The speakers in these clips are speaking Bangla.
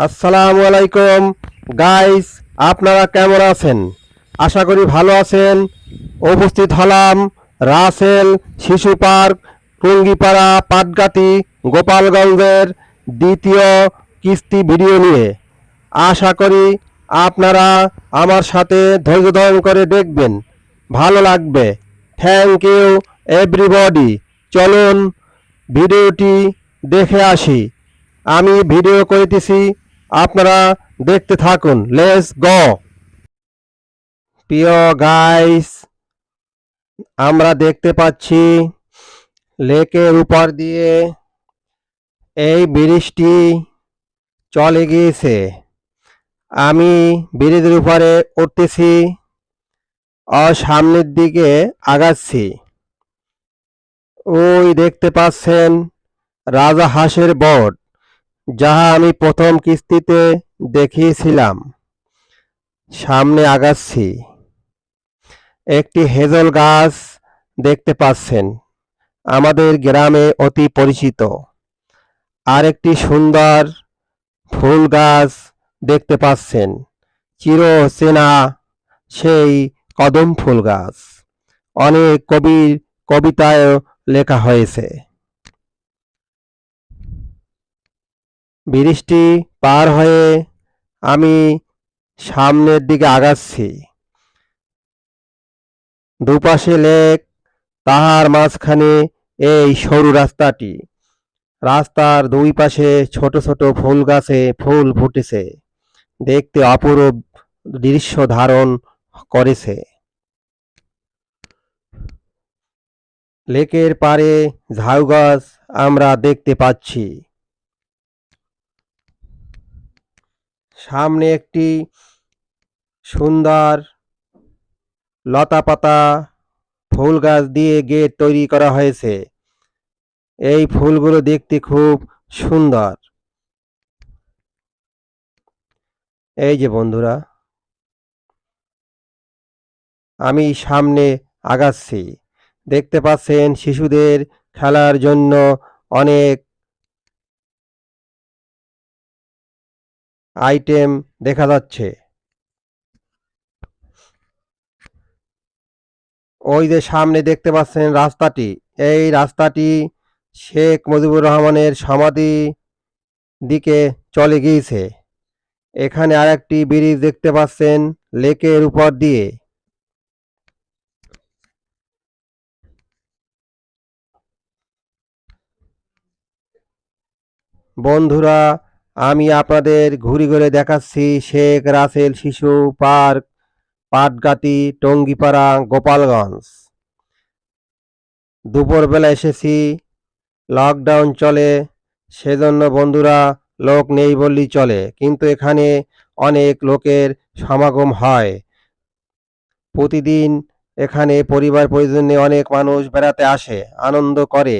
আসসালামু আলাইকুম। গাইস আপনারা কেমন আছেন? আশা করি ভালো আছেন। উপস্থিত হলাম রাসেল শিশু পার্ক, টুঙ্গিপাড়া পাটগাতি গোপালগঞ্জের দ্বিতীয় কিস্তি ভিডিও নিয়ে। আশা করি আপনারা আমার সাথে ধৈর্য ধারণ করে দেখবেন। ভালো লাগবে। থ্যাংক ইউ এভরিবডি চলুন ভিডিওটি দেখে আসি। আমি ভিডিও করিতেছি আপনারা দেখতে থাকুন। লেস গ প্রিয় গাইস আমরা দেখতে পাচ্ছি লেকের উপর দিয়ে এই ব্রিজটি চলে গিয়েছে। আমি ব্রিজের উপরে উঠতেছি, আর সামনের দিকে আগাচ্ছি। ওই দেখতে পাচ্ছেন রাজা হাঁসের বট। যাহা আমি প্রথম কিস্তিতে দেখিয়েছিলাম, সামনে আগাচ্ছি। একটি হেজল গাছ দেখতে পাচ্ছেন। আমাদের গ্রামে অতি পরিচিত। আরেকটি সুন্দর ফুল গাছ দেখতে পাচ্ছেন। চির চেনা সেই কদম ফুল গাছ। অনেক কবির কবিতায়ও লেখা হয়েছে। ব্রিজটি পার হয়ে আমি সামনের দিকে আগাচ্ছি। দুপাশে লেক, তাহার মাঝখানে এই সরু রাস্তাটি। রাস্তার দুই পাশে ছোট ছোট ফুল গাছে ফুল ফুটেছে। দেখতে অপরূপ দৃশ্য ধারণ করেছে। লেকের পারে ঝাউ গাছ আমরা দেখতে পাচ্ছি। সামনে একটি সুন্দর লতা পাতা ফুল গাছ দিয়ে গেট তৈরি করা হয়েছে। এই ফুলগুলো দেখতে খুব সুন্দর। এই যে বন্ধুরা, আমি সামনে আগাচ্ছি। দেখতে পাচ্ছেন শিশুদের খেলার জন্য অনেক আইটেম দেখা যাচ্ছে। ওই যে সামনে দেখতে পাচ্ছেন রাস্তাটি। এই রাস্তাটি শেখ মুজিবুর রহমানের সমাধি দিকে চলে গিয়েছে। এখানে আরেকটি ব্রিজ দেখতে পাচ্ছেন লেকের উপর দিয়ে। বন্ধুরা আমি আপনাদের ঘুরে ঘুরে দেখাচ্ছি শেখ রাসেল শিশু পার্ক, পাটগাতি, টঙ্গিপাড়া, গোপালগঞ্জ। দুপুরবেলা এসেছি, লকডাউন চলে, সেজন্য বন্ধুরা লোক নেই বললেই চলে, কিন্তু এখানে অনেক লোকের সমাগম হয়। প্রতিদিন এখানে পরিবার পরিজনে অনেক মানুষ বেড়াতে আসে, আনন্দ করে।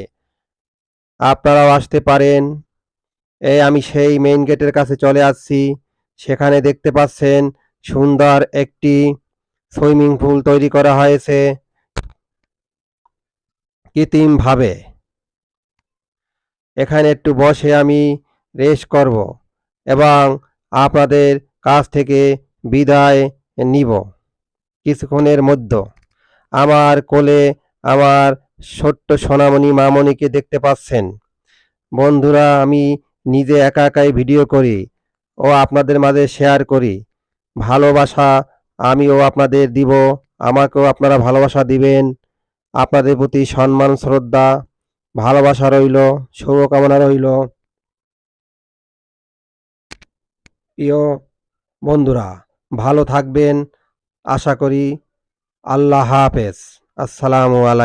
আপনারাও আসতে পারেন। এই আমি সেই মেইন গেটের কাছে চলে আসছি। সেখানে দেখতে পাচ্ছেন সুন্দর একটি সুইমিং পুল তৈরি করা হয়েছে কৃত্রিমভাবে। এখানে একটু বসে আমি রেস্ট করব এবং আপনাদের কাছ থেকে বিদায় নিব কিছুক্ষণের মধ্য। আমার কোলে আমার ছোট্ট সোনামণি মামনিকে দেখতে পাচ্ছেন। বন্ধুরা, আমি নিজে একা একাই ভিডিও করি ও আপনাদের মাঝে শেয়ার করি। ভালোবাসা আমিও আপনাদের দিব, আমাকেও আপনারা ভালোবাসা দিবেন। আপনাদের প্রতি সম্মান, শ্রদ্ধা, ভালোবাসা রইল, শুভকামনা রইল। প্রিয় বন্ধুরা, ভালো থাকবেন। আশা করি আল্লাহ হাফেজ। আসসালামু আলাইকুম